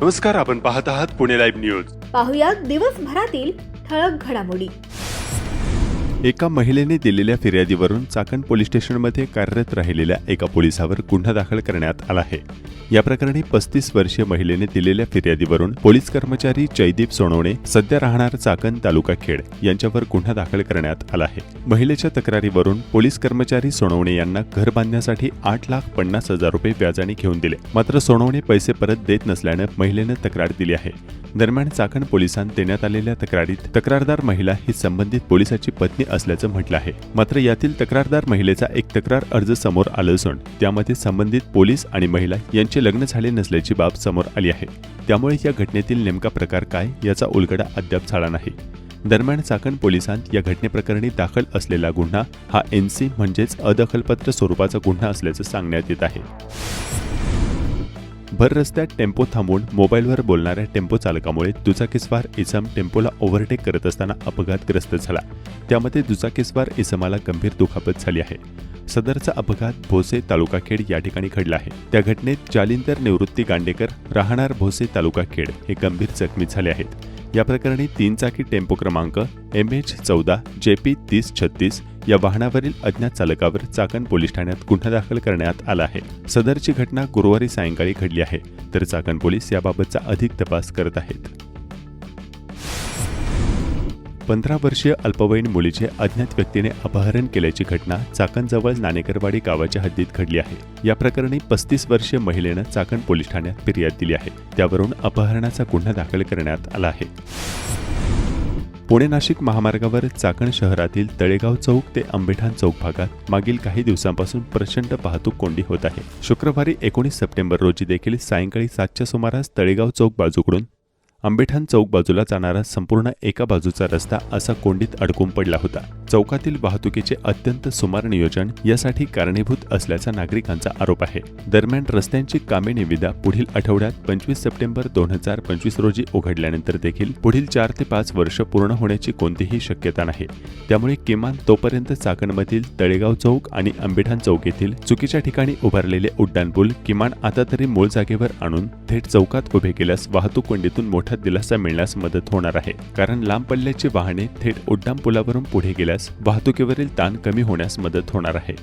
नमस्कार आपण पाहत आहात पुणे लाईव्ह न्यूज. पाहुयात दिवसभरातील ठळक घडामोडी. एका महिलेने दिलेल्या फिर्यादीवरून चाकण पोलीस स्टेशनमध्ये कार्यरत राहिलेल्या एका पोलिसावर गुन्हा दाखल करण्यात आला आहे. या प्रकरणी पस्तीस वर्षीय महिलेने दिलेल्या फिर्यादीवरून पोलीस कर्मचारी जयदीप सोनवणे सध्या राहणार चाकण तालुका खेड यांच्यावर गुन्हा दाखल करण्यात आला आहे. महिलेच्या तक्रारीवरून पोलीस कर्मचारी सोनवणे यांना घर बांधण्यासाठी आठ लाख पन्नास हजार रुपये व्याजाने घेऊन दिले. मात्र सोनवणे पैसे परत देत नसल्यानं महिलेनं तक्रार दिली आहे. दरम्यान चाकण पोलिसांत देण्यात आलेल्या तक्रारीत तक्रारदार महिला ही संबंधित पोलिसाची पत्नी असल्याचं म्हटलं आहे. मात्र यातील तक्रारदार महिलेचा एक तक्रार अर्ज समोर आलं असून त्यामध्ये संबंधित पोलीस आणि महिला यांचे लग्न झाले नसल्याची बाब समोर आली आहे. त्यामुळे या घटनेतील नेमका प्रकार काय याचा उलगडा अद्याप झाला नाही. दरम्यान चाकण पोलिसांत या घटनेप्रकरणी दाखल असलेला गुन्हा हा एनसी म्हणजेच अदखलपत्र स्वरूपाचा गुन्हा असल्याचं सांगण्यात येत आहे. भर रस्त्यात टेम्पो थांबवून मोबाईलवर बोलणाऱ्या टेम्पो चालकामुळे दुचाकीस्वार इसम टेम्पोला ओव्हरटेक करत असताना अपघातग्रस्त झाला. त्यामध्ये दुचाकीस्वार इसमाला गंभीर दुखापत झाली आहे. सदरचा अपघात भोसे तालुका खेड या ठिकाणी घडला आहे. त्या घटनेत जालिंदर निवृत्ती गांडेकर राहणार भोसे तालुका खेड हे गंभीर जखमी झाले आहेत. या प्रकरणी तीन चाकी टेम्पो क्रमांक एम एच चौदा जे पी तीस छत्तीस या वाहनावरील अज्ञात चालकावर चाकण पोलीस ठाण्यात गुन्हा दाखल करण्यात आला आहे. सदरची घटना गुरुवारी सायंकाळी घडली आहे तर चाकण पोलीस याबाबतचा अधिक तपास करत आहेत. पंधरा वर्षीय अल्पवयीन मुलीचे अज्ञात व्यक्तीने अपहरण केल्याची घटना चाकणजवळ नाणेकरवाडी गावाच्या हद्दीत घडली आहे. या प्रकरणी पस्तीस वर्षीय महिलेनं चाकण पोलीस ठाण्यात फिर्याद दिली आहे. त्यावरून अपहरणाचा गुन्हा दाखल करण्यात आला आहे. पुणे नाशिक महामार्गावर चाकण शहरातील तळेगाव चौक ते आंबेठाण चौक भागात मागील काही दिवसांपासून प्रचंड वाहतूक कोंडी होत आहे. शुक्रवारी एकोणीस सप्टेंबर रोजी देखील सायंकाळी सातच्या सुमारास तळेगाव चौक बाजूकडून आंबेठाण चौक बाजूला जाणारा संपूर्ण एका बाजूचा रस्ता असा कोंडीत अडकून पडला होता. चौकातील वाहतुकीचे अत्यंत सुमार नियोजन यासाठी कारणीभूत असल्याचा नागरिकांचा आरोप आहे. दरम्यान रस्त्यांची कामे निविदा पुढील आठवड्यात पंचवीस सप्टेंबर दोन हजार पंचवीस रोजी उघडल्यानंतर देखील पुढील चार ते पाच वर्ष पूर्ण होण्याची कोणतीही शक्यता नाही. त्यामुळे किमान तोपर्यंत चाकणमधील तळेगाव चौक आणि आंबेठाण चौक येथील चुकीच्या ठिकाणी उभारलेले उड्डाणपूल किमान आता तरी मूळ जागेवर आणून थेट चौकात उभे केल्यास वाहतूक कोंडीतून मोठा दिलासा मिळण्यास मदत होणार आहे. कारण लांब पल्ल्याची वाहने थेट उड्डाणपुलावरून पुढे गेल्यास वाहतुकीवरील ताण कमी होण्यास मदत होणार आहे.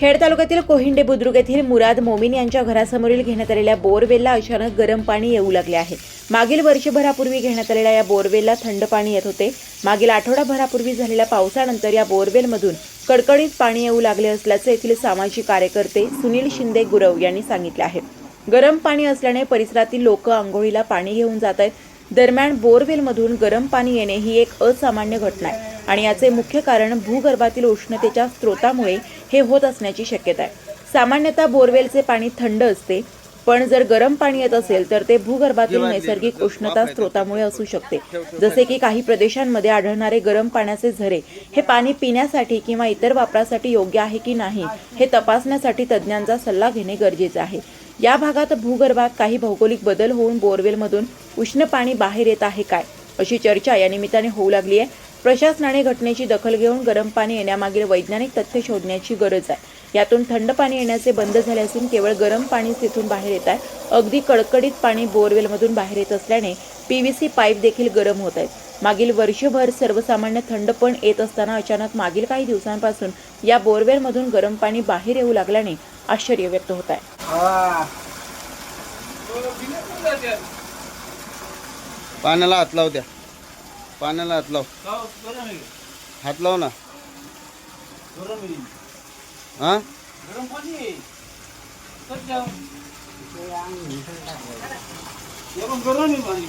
खेड तालुक्यातील कोहिंडे बुद्रुक येथील मुराद मोमीन यांच्या घरासमोरील घेण्यात आलेल्या बोरवेलला अचानक गरम पाणी येऊ लागले आहे. मागील वर्षभरापूर्वी घेण्यात आलेल्या या बोरवेलला थंड पाणी येत होते. मागील आठवडाभरापूर्वी झालेल्या पावसानंतर या बोरवेलमधून कडकडीत पाणी येऊ लागले असल्याचे येथील सामाजिक कार्यकर्ते सुनील शिंदे गुरव यांनी सांगितले आहे. गरम पाणी असल्याने परिसरातील लोक आंघोळीला पाणी घेऊन जात आहेत. दरम्यान बोरवेलमधून गरम पाणी येणे ही एक असामान्य घटना आहे आणि याचे मुख्य कारण भूगर्भातील उष्णतेच्या स्रोतामुळे हे होत असण्याची शक्यता आहे. सामान्यतः बोरवेलचे पाणी थंड असते पण जर गरम पाणी येत असेल तर ते भूगर्भातील नैसर्गिक उष्णता स्रोतामुळे असू शकते. जसे की काही प्रदेशांमध्ये आढळणारे गरम पाण्याचे झरे हे पाणी पिण्यासाठी किंवा इतर वापरासाठी योग्य आहे की नाही हे तपासण्यासाठी तज्ज्ञांचा सल्ला घेणे गरजेचे आहे. या भागात भूगर्भात काही भौगोलिक बदल होऊन बोरवेलमधून उष्ण पाणी बाहेर येत आहे काय? अशी चर्चा या निमित्ताने होऊ लागली आहे. प्रशासनाने घटनेची दखल घेऊन गरम पाणी येण्यामागील वैज्ञानिक तथ्य शोधण्याची गरज आहे. यातून थंड पाणी येण्याचे बंद झाले असून केवळ गरम पाणीच तिथून बाहेर येत आहे. अगदी कडकडीत पाणी बोरवेलमधून बाहेर येत असल्याने पी व्ही सी पाईप देखील गरम होत आहेत. मागील वर्षभर सर्वसामान्य थंड पण येत असताना अचानक मागील काही दिवसांपासून या बोरवेलमधून गरम पाणी बाहेर येऊ लागल्याने आश्चर्य व्यक्त होत आहे. पाण्याला हात लाव द्या. पाण्याला हात लाव. हात लाव ना. हा?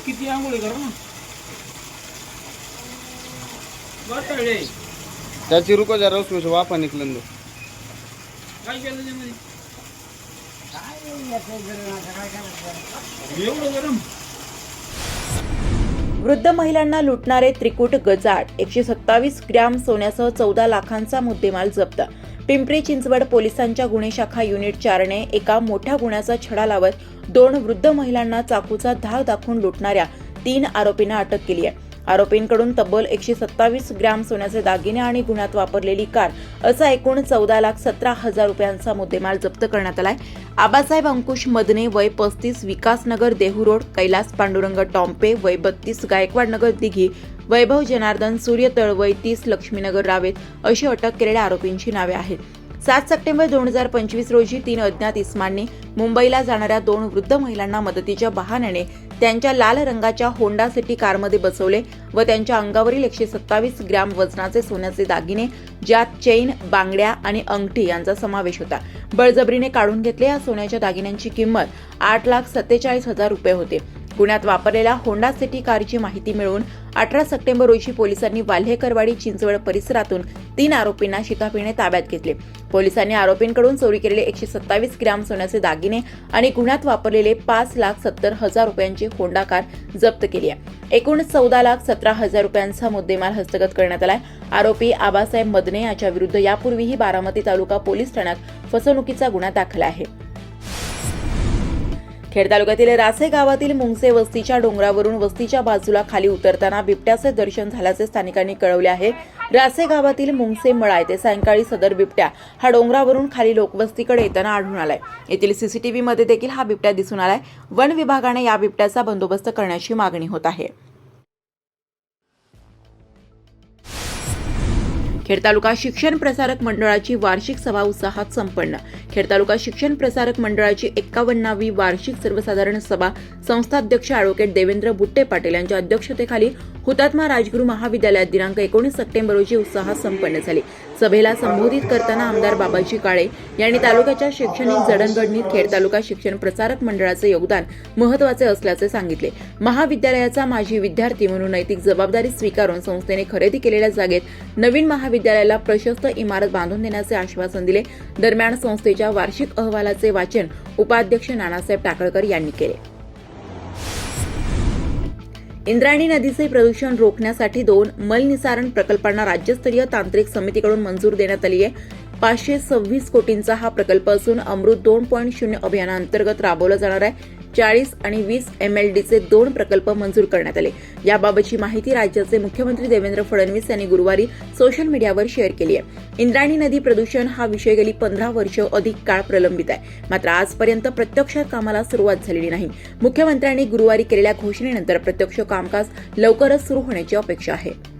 किती आंघोळी त्याची रुको जरा उसमें वाफा निकलन काय केलं एवढं गरम वृद्ध महिलांना लुटणारे त्रिकूट गजाट एकशे सत्तावीस ग्रॅम सोन्यासह चौदा लाखांचा मुद्देमाल जप्त. पिंपरी चिंचवड पोलिसांच्या गुन्हे शाखा युनिट चारने एका मोठ्या गुन्ह्याचा छडा लावत दोन वृद्ध महिलांना चाकूचा धाक दाखवून लुटणाऱ्या तीन आरोपींना अटक केली आहे. आरोपींकडून तब्बल एकशे सत्तावीस ग्रॅम सोन्याचे दागिने आणि गुन्ह्यात वापरलेली कार असा एकूण चौदा लाख सतरा हजार रुपयांचा मुद्देमाल जप्त करण्यात आलाय. आबासाहेब अंकुश मदने वय पस्तीस विकासनगर देहू रोड कैलास पांडुरंग टॉम्पे वय बत्तीस गायकवाड नगर दिघी वैभव जनार्दन सूर्यतळ वय तीस लक्ष्मीनगर रावेत अशी अटक केलेल्या आरोपींची नावे आहेत. सात सप्टेंबर दोन हजार पंचवीस रोजी तीन अज्ञात इस्मांनी मुंबईला जाणाऱ्या दोन वृद्ध महिलांना मदतीच्या बहाण्याने त्यांच्या लाल रंगाच्या होंडा सिटी कारमध्ये बसवले व त्यांच्या अंगावरील एकशे सत्तावीस ग्रॅम वजनाचे सोन्याचे दागिने ज्यात चैन बांगड्या आणि अंगठी यांचा समावेश होता. बळजबरीने काढून घेतले या सोन्याच्या दागिन्यांची किंमत आठ लाख सत्तेचाळीस हजार रुपये होते. पुण्यात वापरलेल्या होंडा सिटी कारची माहिती मिळवून अठरा सप्टेंबर रोजी पोलिसांनी वाल्हेकरवाडी चिंचवड परिसरातून तीन आरोपींना शिकापीने ताब्यात घेतले. पोलिसांनी आरोपींकडून चोरी केलेले एकशे सत्तावीस ग्रॅम सोन्याचे दागिने आणि गुन्ह्यात वापरलेले पाच लाख सत्तर हजार रुपयांची होंडा कार जप्त केली आहे. एकूण चौदा लाख सतरा हजार रुपयांचा मुद्देमाल हस्तगत करण्यात आलाय. आरोपी आबासाहेब मदने याच्या विरुद्ध यापूर्वीही बारामती तालुका पोलीस ठाण्यात फसवणुकीचा गुन्हा दाखल आहे. खेड तालुक्यातील रासे गावातील मुंगसे वस्तीच्या डोंगरावरून वस्तीच्या बाजूला खाली उतरताना बिबट्याचे दर्शन झाल्याचे स्थानिकांनी कळवले आहे. रासे गावातील मुंगसे मळा येथे सायंकाळी सदर बिबट्या हा डोंगरावरून खाली लोकवस्तीकडे येताना आढळून आलाय. येथील सीसीटीव्ही मध्ये देखील हा बिबट्या दिसून आलाय. वन विभागाने या बिबट्याचा बंदोबस्त करण्याची मागणी होत आहे. खेड तालुका शिक्षण प्रसारक मंडळाची वार्षिक सभा उत्साहात संपन्न. खेड तालुका शिक्षण प्रसारक मंडळाची एक्कावन्नावी वार्षिक सर्वसाधारण सभा संस्थाध्यक्ष अॅडव्होकेट देवेंद्र बुट्टे पाटील यांच्या अध्यक्षतेखाली हुतात्मा राजगुरू महाविद्यालयात दिनांक एकोणीस सप्टेंबर रोजी उत्साहात संपन्न झाली. सभेला संबोधित करताना आमदार बाबाजी काळे यांनी तालुक्याच्या शैक्षणिक जडणघडणीत खेड तालुका शिक्षण प्रसारक मंडळाचे योगदान महत्त्वाचे असल्याचे सांगितले. महाविद्यालयाचा माजी विद्यार्थी म्हणून नैतिक जबाबदारी स्वीकारून संस्थेने खरेदी केलेल्या जागेत नवीन महाविद्यालयाला प्रशस्त इमारत बांधून देण्याचे आश्वासन दिले. दरम्यान संस्थेच्या वार्षिक अहवालाचे वाचन उपाध्यक्ष नानासाहेब टाकळकर यांनी केले. इंद्रायणी नदीचे प्रदूषण रोखण्यासाठी दोन मलनिसारण प्रकल्पांना राज्यस्तरीय तांत्रिक समितीकडून मंजूर देण्यात आली आहे. पाचशे सव्वीस कोटींचा हा प्रकल्प असून अमृत दोन पॉईंट शून्य अभियानाअंतर्गत राबवला जाणार आहे. चाळीस आणि वीस एम एल डीचे दोन प्रकल्प मंजूर करण्यात आले. याबाबतची माहिती राज्याचे मुख्यमंत्री देवेंद्र फडणवीस यांनी गुरुवारी सोशल मीडियावर शेअर केली आहे. इंद्रायणी नदी प्रदूषण हा विषय गेली पंधरा वर्ष अधिक काळ प्रलंबित आहे. मात्र आजपर्यंत प्रत्यक्ष कामाला सुरुवात झालेली नाही. मुख्यमंत्र्यांनी गुरुवारी केलेल्या घोषणेनंतर प्रत्यक्ष कामकाज लवकरच सुरू होण्याची अपेक्षा आहे.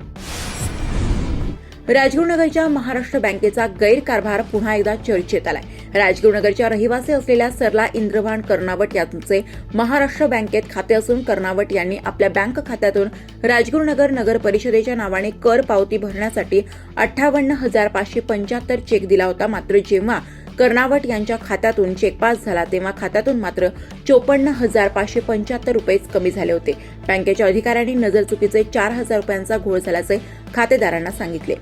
राजगुरुनगरच्या महाराष्ट्र बँकेचा गैरकारभार पुन्हा एकदा चर्चेत आलाय. राजगुरुनगरच्या रहिवासी असलेल्या सरला इंद्रभान कर्नावट यांचे महाराष्ट्र बँकेत खाते असून कर्नावट यांनी आपल्या बँक खात्यातून राजगुरुनगर नगर परिषदेच्या नावाने कर पावती भरण्यासाठी अठ्ठावन्न हजार पाचशे पंच्याहत्तर चेक दिला होता. मात्र जेव्हा कर्नावट यांच्या खात्यातून चेक पास झाला तेव्हा खात्यातून मात्र चोपन्न हजार पाचशे पंच्याहत्तर रुपयेच कमी झाले होते. बँकेच्या अधिकाऱ्यांनी नजरचुकीचे चार हजार रुपयांचा घोळ झाल्याचे खातेदारांना सांगितले.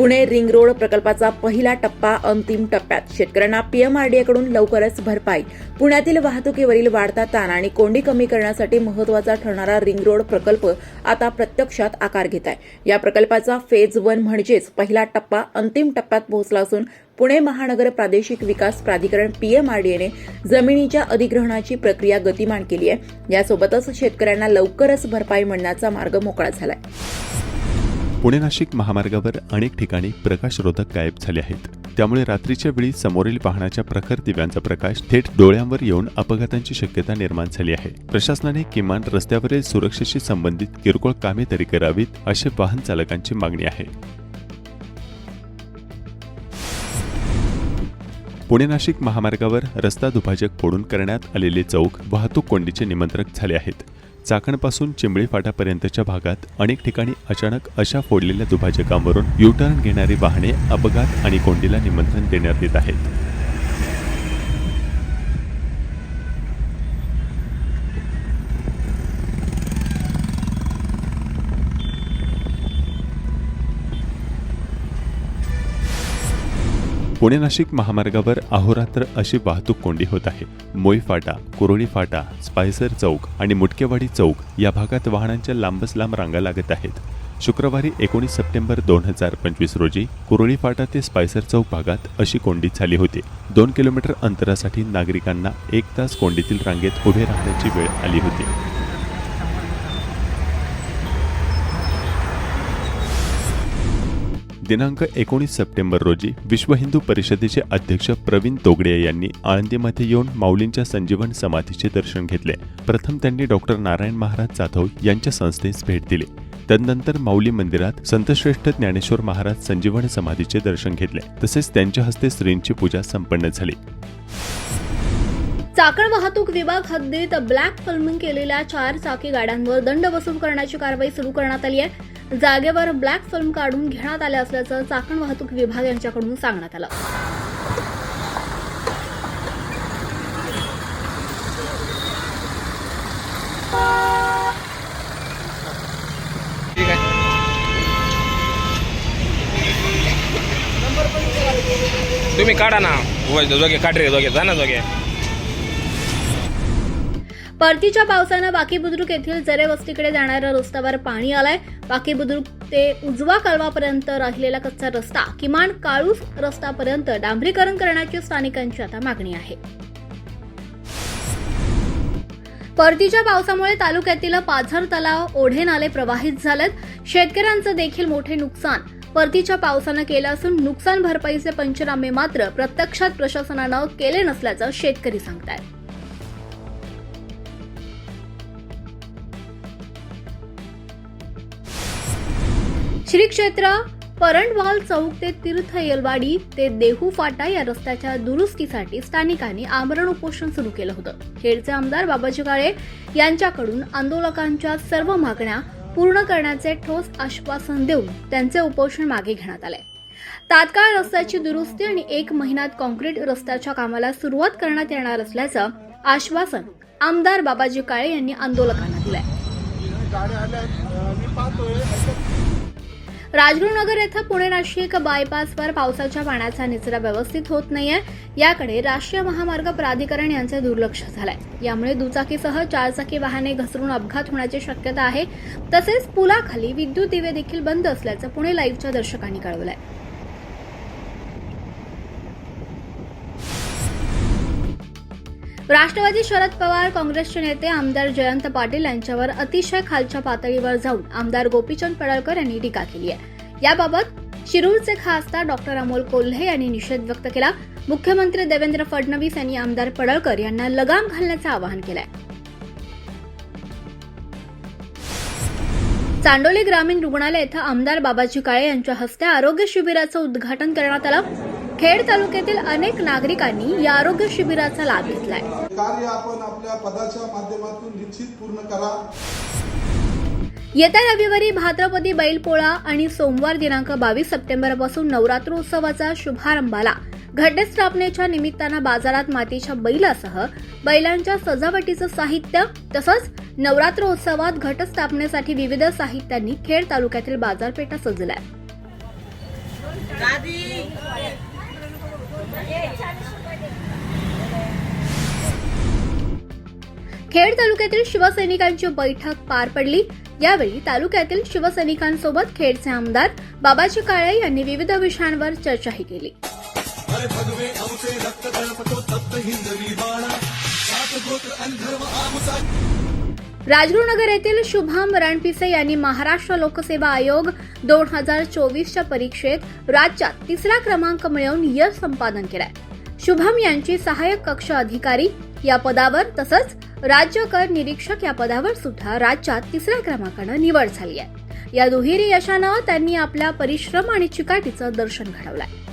पुणे रिंग रोड प्रकल्पाचा पहिला टप्पा अंतिम टप्प्यात. शेतकऱ्यांना पीएमआरडीएकडून लवकरच भरपाई. पुण्यातील वाहतुकीवरील वाढता ताण आणि कोंडी कमी करण्यासाठी महत्त्वाचा ठरणारा रिंग रोड प्रकल्प आता प्रत्यक्षात आकार घेत आहे. या प्रकल्पाचा फेज वन म्हणजेच पहिला टप्पा अंतिम टप्प्यात पोहोचला असून पुणे महानगर प्रादेशिक विकास प्राधिकरण पीएमआरडीएने जमिनीच्या अधिग्रहणाची प्रक्रिया गतिमान केली आहे. यासोबतच शेतकऱ्यांना लवकरच भरपाई मिळण्याचा मार्ग मोकळा झालाय. पुणे नाशिक महामार्गावर अनेक ठिकाणी प्रकाशरोधक गायब झाले आहेत. त्यामुळे रात्रीच्या वेळी समोरील वाहनाच्या प्रखर दिव्यांचा प्रकाश थेट डोळ्यांवर येऊन अपघातांची शक्यता निर्माण झाली आहे. प्रशासनाने किमान रस्त्यावरील सुरक्षेशी संबंधित किरकोळ कामे तरी करावीत अशी वाहन चालकांची मागणी आहे. पुणे नाशिक महामार्गावर रस्ता दुभाजक फोडून करण्यात आलेले चौक वाहतूक कोंडीचे निमंत्रक झाले आहेत. चाकणपासून चिंबळी फाटापर्यंतच्या भागात अनेक ठिकाणी अचानक अशा फोडलेल्या दुभाजकांवरून युटर्न घेणारी वाहने अपघात आणि कोंडीला निमंत्रण देण्यात येत आहेत. पुणे नाशिक महामार्गावर अहोरात्र अशी वाहतूक कोंडी होत आहे. मोई फाटा कुरोळी फाटा स्पायसर चौक आणि मुटकेवाडी चौक या भागात वाहनांच्या लांबच लांब रांगा लागत आहेत. शुक्रवारी एकोणीस सप्टेंबर दोन हजार पंचवीस रोजी कुरोळी फाटा ते स्पायसर चौक भागात अशी कोंडी झाली होती. दोन किलोमीटर अंतरासाठी नागरिकांना एक तास कोंडीतील रांगेत उभे राहण्याची वेळ आली होती. दिनांक एकोणीस सप्टेंबर रोजी विश्व हिंदू परिषदेचे अध्यक्ष प्रवीण तोगडे यांनी आळंदीमध्ये येऊन माऊलींच्या संजीवन समाधीचे दर्शन घेतले. प्रथम त्यांनी डॉक्टर नारायण महाराज जाधव यांच्या संस्थेस भेट दिली. तदनंतर माऊली मंदिरात संतश्रेष्ठ ज्ञानेश्वर महाराज संजीवन समाधीचे दर्शन घेतले. तसेच त्यांच्या हस्ते श्रींची पूजा संपन्न झाली. चाकण वाहतूक विभाग हद्दीत ब्लॅक फिल्मिंग केलेल्या चार चाकी गाड्यांवर दंड वसूल करण्याची कारवाई सुरू करण्यात आली आहे. जागेवर ब्लॅक फिल्म काढून घेण्यात आले असल्याचं चाकण वाहतूक विभाग यांच्याकडून सांगण्यात आलं. तुम्ही काढा ना. उगाच काढ रे दोघे. जा ना दोघे. परतीच्या पावसानं बाकी बुद्रुक येथील जरे वस्तीकडे जाणाऱ्या रस्त्यावर पाणी आलंय. बाकी बुद्रुक ते उजवा कळवापर्यंत राहिलेला कच्चा रस्ता किमान काळूस रस्तापर्यंत डांबरीकरण करण्याची स्थानिकांची आता मागणी आहे. परतीच्या पावसामुळे तालुक्यातील पाझर तलाव ओढे नाले प्रवाहित झालेत. शेतकऱ्यांचं देखील मोठे नुकसान. परतीच्या पावसानं केलं असून नुकसान भरपाईचे पंचनामे मात्र प्रत्यक्षात प्रशासनानं केले नसल्याचं शेतकरी सांगतायत. श्री क्षेत्र परंडवाल चौक ते तीर्थ येलवाडी ते देहू फाटा या रस्त्याच्या दुरुस्तीसाठी स्थानिकांनी आमरण उपोषण सुरू केलं होतं. खेडचे आमदार बाबाजी काळे यांच्याकडून आंदोलकांच्या सर्व मागण्या पूर्ण करण्याचे ठोस आश्वासन देऊन त्यांचे उपोषण मागे घेण्यात आले. तात्काळ रस्त्याची दुरुस्ती आणि एक महिन्यात कॉन्क्रीट रस्त्याच्या कामाला सुरुवात करण्यात येणार असल्याचं आश्वासन आमदार बाबाजी काळे यांनी आंदोलकांना दिलंय. राजगुरुनगर येथे पुणे नाशिक बायपासवर पावसाच्या पाण्याचा निचरा व्यवस्थित होत नाहीये. याकडे राष्ट्रीय महामार्ग प्राधिकरण यांचे दुर्लक्ष झालंय. यामुळे दुचाकीसह चारचाकी वाहने घसरून अपघात होण्याची शक्यता आहे. तसेच पुलाखाली विद्युत दिवे देखील बंद असल्याचं पुणे लाईव्हच्या दर्शकांनी कळवलंय. राष्ट्रवादी शरद पवार काँग्रेसचे नेते आमदार जयंत पाटील यांच्यावर अतिशय खालच्या पातळीवर जाऊन आमदार गोपीचंद पडळकर यांनी टीका केली आहे. याबाबत शिरूरचे खासदार डॉक्टर अमोल कोल्हे यांनी निषेध व्यक्त केला. मुख्यमंत्री देवेंद्र फडणवीस यांनी आमदार पडळकर यांना लगाम घालण्याचं आवाहन केलंय. चांडोली ग्रामीण रुग्णालय इथं आमदार बाबाजी काळे यांच्या हस्ते आरोग्य शिबिराचं उद्घाटन करण्यात आलं. खेड तालुक्यातील अनेक नागरिकांनी या आरोग्य शिबिराचा लाभ घेतलाय. कार्य आपण आपल्या पदाच्या माध्यमातून निश्चित पूर्ण करा. येत्या रविवारी भाद्रपदी बैलपोळा आणि सोमवार दिनांक बावीस सप्टेंबरपासून नवरात्रोत्सवाचा शुभारंभाला. घटस्थापनेच्या निमित्तानं बाजारात मातीच्या बैलासह बैलांच्या सजावटीचं साहित्य तसंच नवरात्रोत्सवात घटस्थापनेसाठी विविध साहित्यांनी खेड तालुक्यातील बाजारपेठा सजल्या. खेड तालुक्यातील शिवसैनिकांची बैठक पार पडली. यावेळी तालुक्यातील शिवसैनिकांसोबत खेडचे आमदार बाबाजी काळे यांनी विविध विषयांवर चर्चाही केली. राजगुरुनगर येथील शुभम रणपिसे यांनी महाराष्ट्र लोकसेवा आयोग दोन हजार चोवीसच्या परीक्षेत राज्यात तिसरा क्रमांक मिळवून यश संपादन केलाय. शुभम यांची सहाय्यक कक्ष अधिकारी या पदावर तसंच राज्य कर निरीक्षक या पदावर सुद्धा राज्यात तिसऱ्या क्रमांकानं निवड झाली आहे. या दुहेरी यशानं त्यांनी आपल्या परिश्रम आणि चिकाटीचं दर्शन घडवलंय.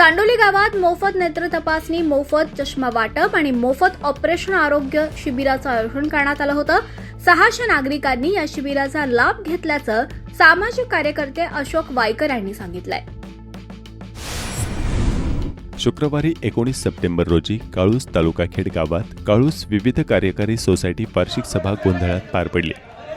चांडोली गावात मोफत नेत्र तपासणी मोफत चष्मा वाटप आणि मोफत ऑपरेशन आरोग्य शिबिराचं आयोजन करण्यात आलं होतं. सहाशे नागरिकांनी या शिबिराचा लाभ घेतल्याचं सामाजिक कार्यकर्ते अशोक वायकर यांनी सांगितलंय. शुक्रवारी एकोणीस सप्टेंबर रोजी काळूस तालुकाखेड गावात काळूस विविध कार्यकारी सोसायटी वार्षिक सभा गोंधळात पार पडली.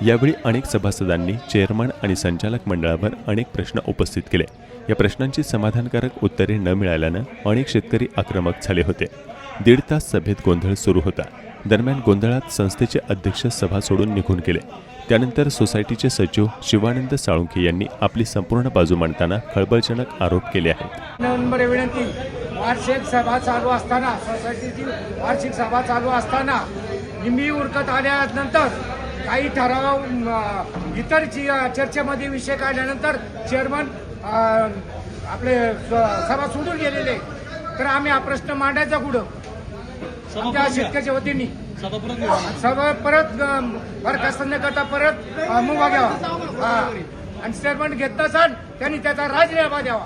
यावेळी अनेक सभासदांनी चेअरमन आणि संचालक मंडळावर अनेक प्रश्न उपस्थित केले. या प्रश्नांची समाधानकारक उत्तरे न मिळाल्यानं अनेक शेतकरी आक्रमक झाले होते. दीड तास सभेत गोंधळ सुरू होता. दरम्यान गोंधळात संस्थेचे अध्यक्ष सभा सोडून निघून गेले. त्यानंतर सोसायटीचे सचिव शिवानंद साळुंखे यांनी आपली संपूर्ण बाजू मांडताना खळबळजनक आरोप केले आहेत. विनंती वार्षिक सभा चालू असताना सोसायटीची वार्षिक सभा चालू असताना निंबी उरकत आल्यानंतर काही ठराव इतर चर्चेमध्ये विषय काढल्यानंतर चेअरमन आपले स- सभा सोडून गेलेले. तर आम्ही हा प्रश्न मांडायचा कुठं? आमच्या शेतकऱ्याच्या वतीने. सभा परत बरखास्त न करता परत मुभा घ्यावा. आणि स्टेटमेंट घेत नसाल त्यांनी त्याचा राजीनामा द्यावा.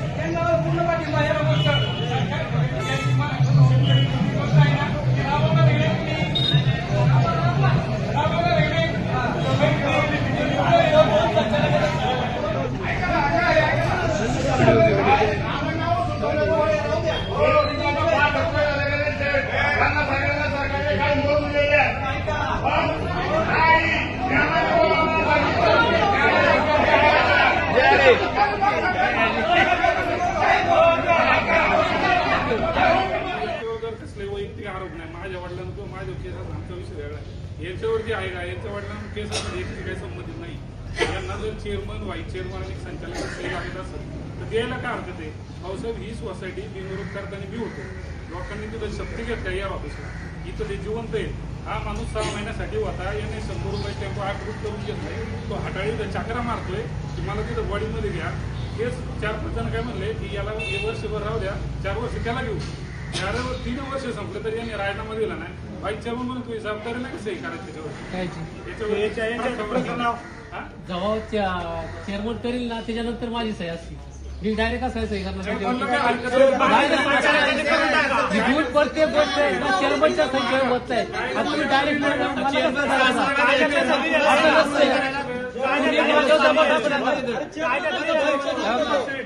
आहे याच्यावरती आहे का? यांच्या वडिलांना केस याची काही संबंधित नाही. यांना जर चेअरमन व्हाईस चेअरमन आणि संचालक असेल तर द्यायला काय हरकत आहे? भाऊसाहेब ही सोसायटी बिनविरोध करताना बी होतो. लोकांनी तिथं शक्ती घेतल्या या ऑफिसला इथं ते जिवंत आहे हा माणूस सहा महिन्यासाठी होता याने शंभर रुपये टेम्पो आठ रूट करून घेतलाय. तो हाटाळी चाकरा मारतोय की मला तिथं बॉडीमध्ये घ्या. हेच चार पाच जण काय म्हणले की याला हे वर्षभर राहू द्या चार वर्ष त्याला घेऊ. चार तीन वर्ष संपलं तरी याने राजीनामा दिला नाही. बाईक चेअरमन म्हणून तुझी जबाबदारी नाही सही करायची त्याच्यावर याच्यावर हा? जेव्हा चेअरमन करील ना त्याच्यानंतर माझी सही असते. मी डायरेक्ट असं सही करणार. घेऊन प्रत्येक गोष्ट चेअरमनच्या आहे आणि तुम्ही डायरेक्ट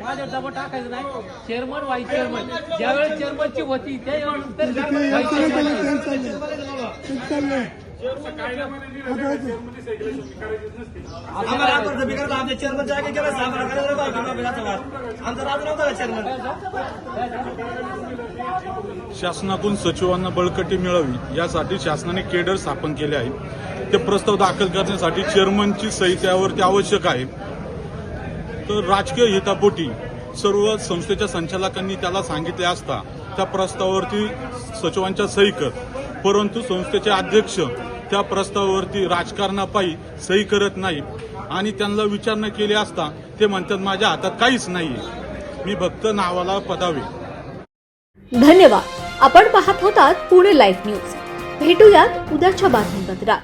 माझ्या जमा टाकायचं नाही चेअरमन व्हाईस चेअरमन. ज्यावेळेस चेअरमनची होती त्यानंतर चेअरमन कायद्यामध्ये लिहिलं आहे का चेअरमनची सही केल्याशिवाय करायचीच शासनातून सचिवांना बळकटी मिळावी यासाठी शासनाने केडर स्थापन केले आहे. ते प्रस्ताव दाखल करण्यासाठी चेअरमनची सही त्यावरती आवश्यक आहे. तर राजकीय हितापोटी सर्व संस्थेच्या संचालकांनी त्याला सांगितले असता त्या प्रस्तावावरती सचिवांच्या सही कर. परंतु संस्थेचे अध्यक्ष त्या प्रस्तावावरती राजकारणापायी सही करत नाही आणि त्यांना विचारणा केली असता ते म्हणतात माझ्या हातात काहीच नाही मी फक्त नावाला पदावे. धन्यवाद. आपण पाहत होतात पुणे लाईव्ह न्यूज. भेटूयात उद्याच्या बातमीपत्रात.